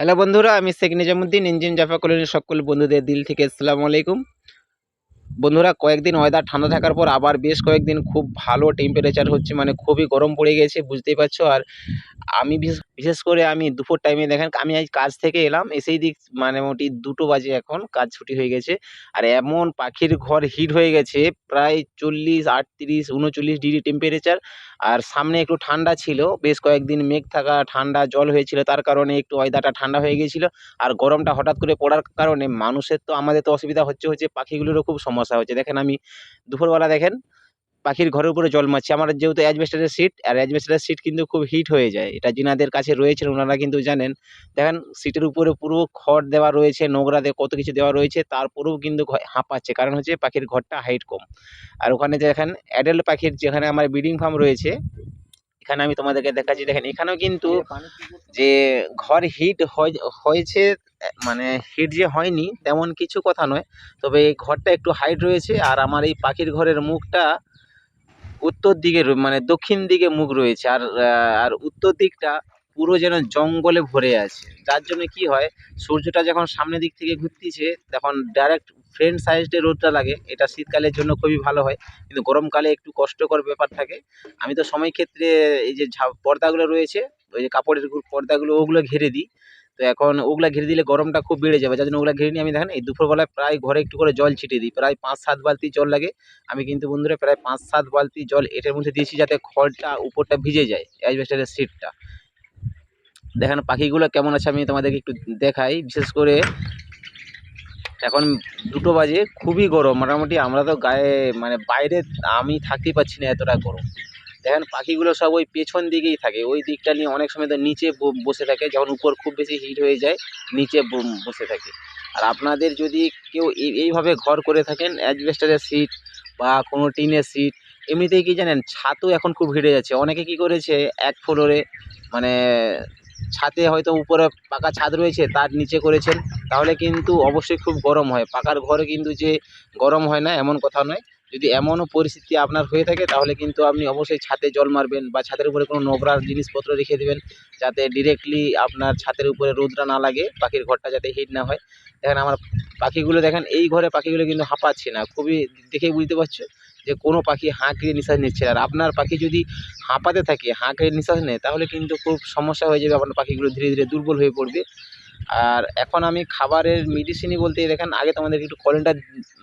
Hello বন্ধুরা আমি Sheikh Nizamuddin engine জাফা কলোনির সকল বন্ধুদের দিল থেকে আসসালামু আলাইকুম। বন্ধুরা, কয়েকদিন ওয়েদার ঠান্ডা থাকার পর আবার বেশ কয়েকদিন খুব ভালো টেম্পারেচার হচ্ছে মানে খুবই গরম পড়ে গেছে, বুঝতেই পারছ? আর আমি বিশেষ করে আমি দুপুর টাইমে দেখেন, আমি আজ কাজ থেকে এলাম, এসেই দিক মানে মোটামুটি দুটো বাজে এখন, কাজ ছুটি হয়ে গেছে। আর এমন পাখির ঘর হিট হয়ে গেছে, প্রায় চল্লিশ, আটত্রিশ, উনচল্লিশ ডিগ্রি টেম্পারেচার আর সামনে একটু ঠান্ডা ছিল, বেশ কয়েকদিন মেঘ থাকা, ঠান্ডা জল হয়েছিল, তার কারণে একটু ওয়েদারটা ঠান্ডা হয়ে গিয়েছিল আর গরমটা হঠাৎ করে পড়ার কারণে মানুষের তো আমাদের তো অসুবিধা হচ্ছে হচ্ছে পাখিগুলোরও খুব সমস্যা। হচ্ছে দেখেন আমি দুপুরবেলা দেখেন, পাখির ঘরের উপরে জল মারছে। আমার যেহেতু অ্যাজবেস্টারের সিট আর অ্যাজবেস্টারের সিট কিন্তু খুব হিট হয়ে যায়। এটা যিনাদের কাছে রয়েছেন ওনারা কিন্তু জানেন। দেখেন সিটের উপরে পুরো খড় দেওয়া রয়েছে, নোংরা দিয়ে কত কিছু দেওয়া রয়েছে তারপরেও কিন্তু হাঁপাচ্ছে। কারণ হচ্ছে পাখির ঘরটা হাইট কম। আর ওখানে দেখেন অ্যাডাল্ট পাখির যেখানে আমার ব্রিডিং ফার্ম রয়েছে এখানে আমি তোমাদেরকে দেখাচ্ছি দেখেন এখানেও কিন্তু যে ঘর হিট হয়েছে মানে হিট যে হয়নি তেমন কিছু কথা নয় তবে এই ঘরটা একটু হাইট রয়েছে আর আমার এই পাখির ঘরের মুখটা উত্তর দিকে মানে দক্ষিণ দিকে মুখ রয়েছে আর আর উত্তর দিকটা পুরো যেন জঙ্গলে ভরে আছে। যার জন্য কি হয় সূর্যটা যখন সামনের দিক থেকে ঘুরতিছে তখন ডাইরেক্ট ফ্রন্ট সাইডে রোদটা লাগে, এটা শীতকালের জন্য খুবই ভালো হয়। কিন্তু গরমকালে একটু কষ্টকর ব্যাপার থাকে। আমি তো সময় ক্ষেত্রে এই যে পর্দাগুলো রয়েছে, ওই যে কাপড়ের পর্দাগুলো, ওগুলো ঘিরে দিই। তো এখন ওগুলা ঘিরে দিলে গরমটা খুব বেড়ে যাবে। যার জন্য ওগুলা ঘিরে নিয়ে আমি দেখেন, এই দুপুরবেলায় প্রায় ঘরে একটু করে জল ছিটিয়ে দিই। প্রায় পাঁচ সাত বালতি জল লাগে। আমি কিন্তু বন্ধুরা প্রায় পাঁচ সাত বালতি জল এটার মধ্যে দিয়েছি যাতে খড়টা উপরটা ভিজে যায় অ্যাজবেস্টারের সিটটা দেখেন পাখিগুলো কেমন আছে আমি তোমাদেরকে একটু দেখাই। বিশেষ করে এখন দুটো বাজে, খুবই গরম। মোটামুটি আমরা তো গায়ে মানে বাইরে আমি থাকতেই পারছি না এতটা গরম। দেখেন, পাখিগুলো সব ওই পেছন দিকেই থাকে। ওই দিকটা নিয়ে অনেক সময় তো নিচে বসে থাকে। যখন উপর খুব বেশি হিট হয়ে যায়, নিচে বসে থাকে। আর আপনাদের যদি কেউ এই- এইভাবে ঘর করে থাকেন অ্যাজবেস্টারের সিট বা কোনো টিনের সিট এমনিতেই কি জানেন, ছাতও এখন খুব ভিড়ে যাচ্ছে। অনেকে কি করেছে, এক ফ্লোরে মানে ছাদে হয়তো উপরে পাকা ছাদ রয়েছে, তার নিচে করেছেন। তাহলে কিন্তু অবশ্যই খুব গরম হয়। পাকার ঘরে কিন্তু যে গরম হয় না, এমন কথা নয়। যদি এমনও পরিস্থিতি আপনার হয়ে থাকে, তাহলে কিন্তু আপনি অবশ্যই ছাদে জল মারবেন বা ছাদের উপরে কোনো নোংরা জিনিসপত্র রেখে দেবেন, যাতে ডিরেক্টলি আপনার ছাদের উপরে রোদটা না লাগে, পাখির ঘরটা যাতে হিট না হয়। দেখেন আমার পাখিগুলো, দেখেন এই ঘরে পাখিগুলো কিন্তু হাঁপাচ্ছে না। খুবই, দেখেই বুঝতে পারছ? যে কোনো পাখি হাঁকড়ে নিঃশ্বাস নিচ্ছে। আর আপনার পাখি যদি হাঁপাতে থাকে হাঁকড়ে নিঃশ্বাস নেয়, তাহলে কিন্তু খুব সমস্যা হয়ে যাবে আপনার পাখিগুলো ধীরে ধীরে দুর্বল হয়ে পড়বে আর এখন আমি খাবারের মেডিসিনই বলতে দেখেন, আগে তোমাদেরকে একটু কলেনটা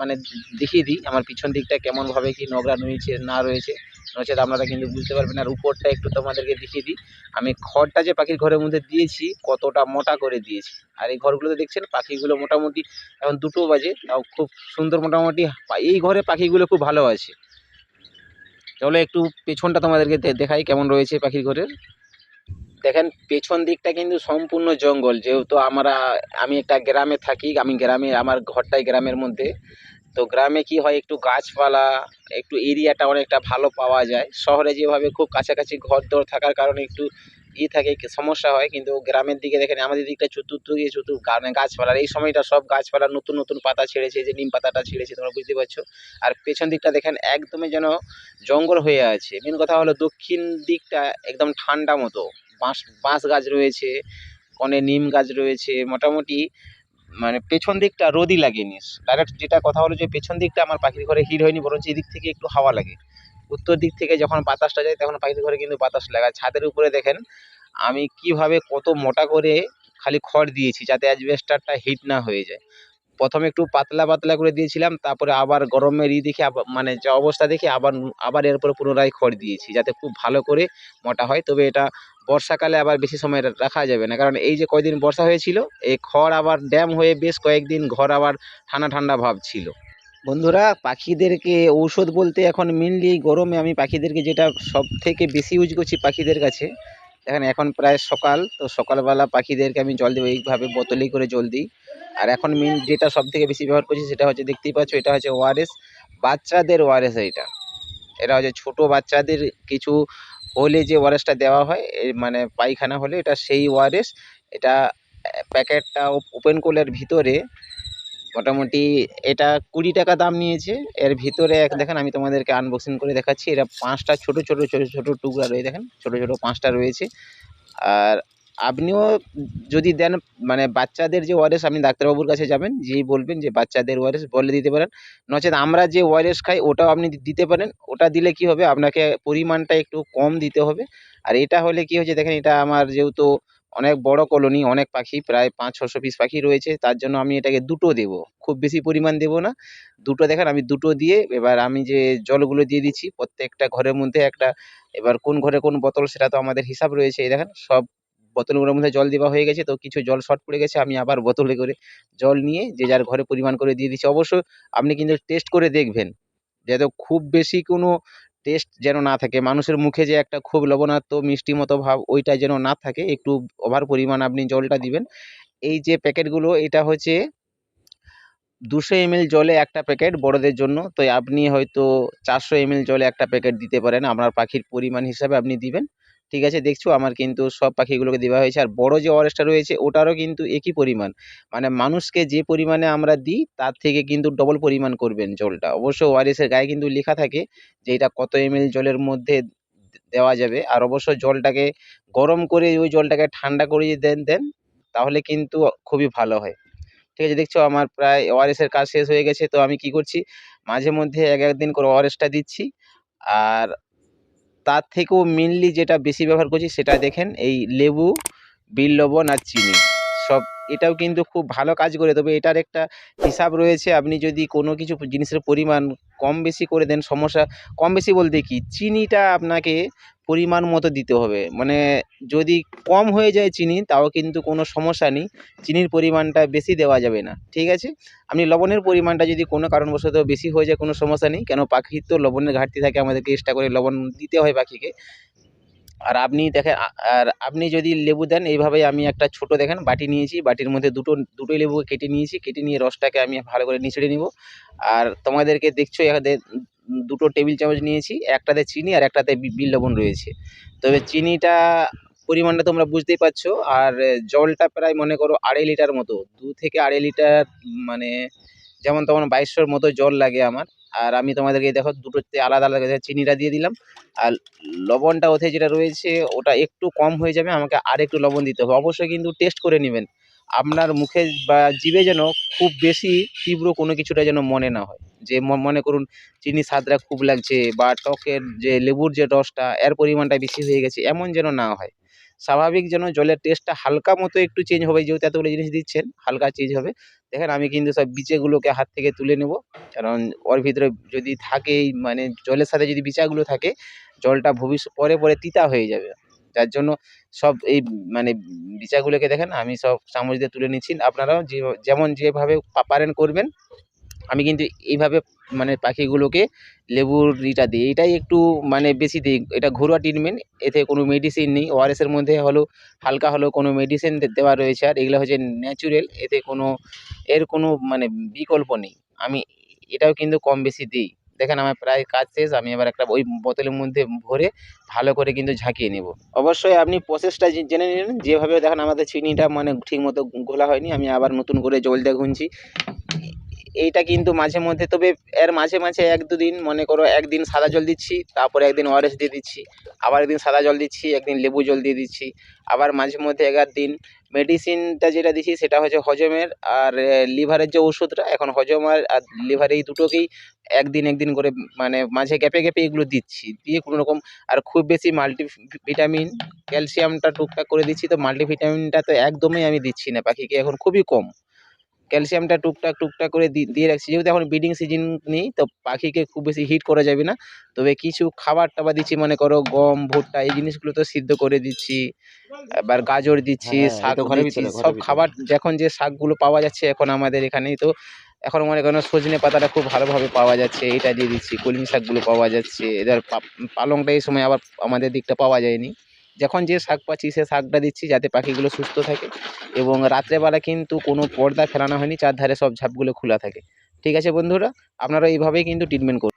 মানে দেখিয়ে দিই, আমার পিছন দিকটা কেমনভাবে কী নোংরা রয়েছে, না রয়েছে নচেত আপনারা কিন্তু বুঝতে পারবেন। আর উপরটা একটু তোমাদেরকে দেখিয়ে দিই। আমি খড়টা যে পাখির ঘরের মধ্যে দিয়েছি, কতটা মোটা করে দিয়েছি। আর এই ঘরগুলোতে দেখছেন, পাখিগুলো মোটামুটি এখন দুটো বাজে, তাও খুব সুন্দর মোটামুটি এই ঘরে পাখিগুলো খুব ভালো আছে। চলো একটু পেছনটা তোমাদেরকে দেখাই কেমন রয়েছে পাখির ঘরের। দেখেন, পেছন দিকটা কিন্তু সম্পূর্ণ জঙ্গল। যেহেতু আমরা, আমি একটা গ্রামে থাকি, আমি গ্রামে আমার ঘরটাই গ্রামের মধ্যে। তো গ্রামে কি হয়, একটু গাছপালা, একটু এরিয়াটা অনেকটা ভালো পাওয়া যায়। শহরে যেভাবে খুব কাছাকাছি ঘর দর থাকার কারণে একটু ই থাকে সমস্যা হয়। কিন্তু গ্রামের দিকে দেখেন, আমাদের দিকটা চতুর্থ গিয়ে চতুর মানে গাছপালার। এই সময়টা সব গাছপালা নতুন নতুন পাতা ছেড়েছে, যে নিম পাতাটা ছেড়েছে, তোমরা বুঝতে পারছ। আর পেছন দিকটা দেখেন, একদমই যেন জঙ্গল হয়ে আছে। মেন কথা হলো, দক্ষিণ দিকটা একদম ঠান্ডা মতো। বাঁশ বাঁশ গাছ রয়েছে, কনে নিম গাছ রয়েছে। মোটামুটি মানে পেছন দিকটা রোদই লাগেনি। ডাইরেক্ট যেটা কথা হলো যে পেছন দিকটা আমার পাখির ঘরে হিট হয়নি, বরঞ্চ এদিক থেকে একটু হাওয়া লাগে। উত্তর দিক থেকে যখন বাতাসটা যায় তখন পাখির ঘরে কিন্তু বাতাস লাগায় ছাদের উপরে দেখেন, আমি কীভাবে কত মোটা করে খালি খড় দিয়েছি যাতে অ্যাজবেস্টারটা হিট না হয়ে যায়। প্রথমে একটু পাতলা পাতলা করে দিয়েছিলাম, তারপরে আবার গরমের ই দেখে আবার মানে যা অবস্থা দেখে আবার আবার এরপরে পুনরায় খড় দিয়েছি, যাতে খুব ভালো করে মোটা হয়। তবে এটা বর্ষাকালে আবার বেশি সময় রাখা যাবে না। কারণ এই যে কয়দিন বর্ষা হয়েছিল, এই খড় আবার ড্যাম হয়ে বেশ কয়েকদিন ঘর আবার ঠান্ডা ঠান্ডা ভাব ছিল। বন্ধুরা, পাখিদেরকে ঔষধ বলতে এখন মেনলি গরমে আমি পাখিদেরকে যেটা সব থেকে বেশি ইউজ করছি পাখিদের কাছে দেখেন এখন প্রায় সকাল, তো সকালবেলা পাখিদেরকে আমি জল দেবো, এইভাবে বোতলেই করে জল দিই। আর এখন মেন যেটা সব থেকে বেশি ব্যবহার করছি সেটা হচ্ছে, দেখতেই পাচ্ছ এটা হচ্ছে ওআরএস বাচ্চাদের ওআরএস এইটা এটা। হচ্ছে ছোট বাচ্চাদের কিছু হলে যে ওআরএসটা দেওয়া হয় মানে পায়খানা হলে, এটা সেই ওআরএস এটা প্যাকেটটা ওপেন করলের ভিতরে মোটামুটি এটা কুড়ি টাকা দাম নিয়েছে। এর ভিতরে এক, দেখেন আমি তোমাদেরকে আনবক্সিং করে দেখাচ্ছি। এটা পাঁচটা ছোট ছোট ছোট ছোট টুকরা রয়ে, দেখেন ছোট ছোট পাঁচটা রয়েছে। আর আপনিও যদি দেন মানে বাচ্চাদের যে ওআরএস, আপনি ডাক্তারবাবুর কাছে যাবেন, যেই বলবেন যে বাচ্চাদের ওআরএস বলে দিতে পারেন। নচেৎ আমরা যে ওয়ারেস খাই, ওটাও আপনি দিতে পারেন। ওটা দিলে কি হবে? আপনাকে পরিমাণটা একটু কম দিতে হবে। আর এটা হলে কি হচ্ছে দেখেন এটা আমার যেহেতু অনেক বড় কলোনি, অনেক পাখি, প্রায় পাঁচ, ছশো পিস পাখি রয়েছে। তার জন্য আমি এটাকে দুটো দেবো। খুব বেশি পরিমাণ দেবো না। দুটো দেখেন, আমি দুটো দিয়ে এবার আমি যে জলগুলো দিয়ে দিচ্ছি, প্রত্যেকটা ঘরের মধ্যে একটা, এবার কোন ঘরে কোন বোতল সেটা তো আমাদের হিসাব রয়েছে। এই দেখেন, সব বোতলগুলোর মধ্যে জল দেওয়া হয়ে গেছে। তো কিছু জল শর্ট পড়ে গেছে, আমি আবার বোতলে করে জল নিয়ে যে যার ঘরে পরিমাণ করে দিয়ে দিচ্ছি। অবশ্য আপনি কিন্তু টেস্ট করে দেখবেন, যাতে খুব বেশি কোনো টেস্ট যেন না থাকে। মানুষের মুখে যে একটা খুব লবণাক্ত, মিষ্টি মতো ভাব, ওইটা যেন না থাকে, একটু ওভার পরিমাণ আপনি জলটা দিবেন। এই যে প্যাকেটগুলো এটা হচ্ছে দুশো এমএল জলে একটা প্যাকেট বড়দের জন্য। তো আপনি হয়তো চারশো এমএল জলে একটা প্যাকেট দিতে পারেন। আপনার পাখির পরিমাণ হিসাবে আপনি দিবেন। ঠিক আছে, দেখছ? আমার কিন্তু সব পাখিগুলোকে দেওয়া হয়েছে। আর বড় যে ওয়ারেসটা রয়েছে, ওটারও কিন্তু একই পরিমাণ। মানে মানুষকে যে পরিমাণে আমরা দিই, তার থেকে কিন্তু ডবল পরিমাণ করবেন জলটা। অবশ্য ওয়ারেসের গায়ে কিন্তু লেখা থাকে যে এটা কত এমএল জলের মধ্যে দেওয়া যাবে। আর অবশ্য জলটাকে গরম করে ওই জলটাকে ঠান্ডা করে যদি দেন দেন, তাহলে কিন্তু খুবই ভালো হয়। ঠিক আছে, দেখছ? আমার প্রায় ওআরএসের কাজ শেষ হয়ে গেছে। তো আমি কি করছি? মাঝে মধ্যে এক একদিন করে ওআরএসটা দিচ্ছি। আর তার থেকেও মেনলি যেটা বেশি ব্যবহার করছি সেটা দেখেন, এই লেবু বিল লবণ আর চিনি। সব, এটাও কিন্তু খুব ভালো কাজ করে। তবে এটার একটা হিসাব রয়েছে, আপনি যদি কোনো কিছু জিনিসের পরিমাণ কম বেশি করে দেন, সমস্যা কম বেশি বলতে কি, চিনিটা আপনাকে পরিমাণ মতো দিতে হবে। মানে যদি কম হয়ে যায় চিনি, তাও কিন্তু কোনো সমস্যা নেই। চিনির পরিমাণটা বেশি দেওয়া যাবে না, ঠিক আছে? আপনি লবণের পরিমাণটা যদি কোনো কারণবশত বেশি হয়ে যায় কোনো সমস্যা নেই, কেন পাখির তো লবণের ঘাটতি থাকে আমাদেরকে এক্সট্রা করে লবণ দিতে হয় পাখিকে। আর আপনি দেখেন আর আপনি যদি লেবু দেন, এইভাবে আমি একটা ছোট দেখেন, বাটি নিয়েছি, বাটির মধ্যে দুটো দুটোই লেবু কেটে নিয়েছি, কেটে নিয়ে রসটাকে আমি ভালো করে নিচড়ে নিব। আর তোমাদেরকে দেখছ দুটো টেবিল চামচ নিয়েছি, একটাতে চিনি আর একটাতে বিল লবণ রয়েছে। তবে চিনিটা পরিমাণটা তোমরা বুঝতেই পারছ, আর জলটা প্রায় মনে করো আড়াই লিটার মতো, দু থেকে আড়াই লিটার মানে যেমন তেমন বাইশশোর মতো জল লাগে আমার। আর আমি তোমাদেরকে দেখো দুটোতে আলাদা আলাদা চিনিটা দিয়ে দিলাম। আর লবণটা ওতে যেটা রয়েছে, ওটা একটু কম হয়ে যাবে, আমাকে আর একটু লবণ দিতে হবে। অবশ্যই কিন্তু টেস্ট করে নেবেন। আপনার মুখে বা জিভে যেন খুব বেশি তীব্র কোনো কিছুটা যেন মনে না হয়। যে মনে করুন চিনি স্বাদটা খুব লাগছে বা টকের যে লেবুর যে রসটা, এর পরিমাণটা বেশি হয়ে গেছে, এমন যেন না হয়। স্বাভাবিক যেন জলের টেস্টটা হালকা মতো একটু চেঞ্জ হবে, যেহেতু এতগুলো জিনিস দিচ্ছেন, হালকা চেঞ্জ হবে। দেখেন, আমি কিন্তু সব বিচেগুলোকে হাত থেকে তুলে নেব। কারণ ওর ভিতরে যদি থাকে মানে জলের সাথে যদি বিচাগুলো থাকে, জলটা ভবিষ্যৎ, পরে পরে তিতা হয়ে যাবে। যার জন্য সব এই মানে বিচাগুলোকে দেখেন, আমি সব চামচ দিয়ে তুলে নিচ্ছি। আপনারাও যে, যেমন যেভাবে পারেন করবেন, আমি কিন্তু এইভাবে মানে পাখিগুলোকে লেবুর ইটা দিই। এটাই একটু মানে বেশি দিই। এটা ঘরোয়া ট্রিটমেন্ট এতে কোনো মেডিসিন নেই। ওআরএসের মধ্যে হলেও হালকা হলেও কোনো মেডিসিন দেওয়া রয়েছে। আর এগুলো হচ্ছে ন্যাচুরাল এতে কোনো, এর কোনো মানে বিকল্প নেই। আমি এটাও কিন্তু কম বেশি দিই। দেখেন আমার প্রায় কাজ শেষ, আমি এবার একটা ওই বোতলের মধ্যে ভরে ভালো করে কিন্তু ঝাঁকিয়ে নেব। অবশ্যই আপনি প্রসেসটা জেনে নিন, যেভাবে দেখেন আমাদের চিনিটা মানে ঠিকমতো ঘোলা হয়নি, আমি আবার নতুন করে জল দিয়ে গুনছি। এইটা কিন্তু মাঝে মধ্যে, তবে এর মাঝে মাঝে এক দুদিন, মনে করো একদিন সাদা জল দিচ্ছি, তারপরে একদিন ওআরএস দিয়ে দিচ্ছি, আবার একদিন সাদা জল দিচ্ছি, একদিন লেবু জল দিয়ে দিচ্ছি, আবার মাঝে মধ্যে এক দিন মেডিসিনটা যেটা দিচ্ছি সেটা হচ্ছে হজমের আর লিভারের যে ওষুধটা, এখন হজম আর আর লিভার এই দুটোকেই একদিন একদিন করে মানে মাঝে গ্যাপে গ্যাপে এগুলো দিচ্ছি, দিয়ে কোনো রকম, আর খুব বেশি মাল্টি ভিটামিন ক্যালসিয়ামটা টুকটাক করে দিচ্ছি, তো মাল্টিভিটামিনটা তো একদমই আমি দিচ্ছি না পাখিকে এখন খুবই কম। ক্যালসিয়ামটা টুকটাক টুকটাক করে দি- দিয়ে রাখছি। যেহেতু এখন ব্রিডিং সিজন নেই তো পাখিকে খুব বেশি হিট করা যাবে না। তবে কিছু খাবার টাবার দিচ্ছি মনে করো গম ভুট্টা এই জিনিসগুলো তো সিদ্ধ করে দিচ্ছি। এবার গাজর দিচ্ছি হ্যাঁ, শাক দিচ্ছি। সব খাবার যখন যে শাকগুলো পাওয়া যাচ্ছে এখন আমাদের এখানেই তো এখন মনে করো সজনে পাতাটা খুব ভালোভাবে পাওয়া যাচ্ছে এটা দিয়ে দিচ্ছি। কলমি শাকগুলো পাওয়া যাচ্ছে এদের পালংটা এই সময় আবার আমাদের দিকটা পাওয়া যায়নি। যখন যে শাক পাচ্ছি, সে শাকটা দিচ্ছি যাতে পাখিগুলো সুস্থ থাকে এবং রাত্রেবেলা কিন্তু কোনো পর্দা ফেলানো হয়নি, চারধারে সব ঝাঁপগুলো খোলা থাকে। ঠিক আছে বন্ধুরা, আপনারা এইভাবেই কিন্তু ট্রিটমেন্ট করুন।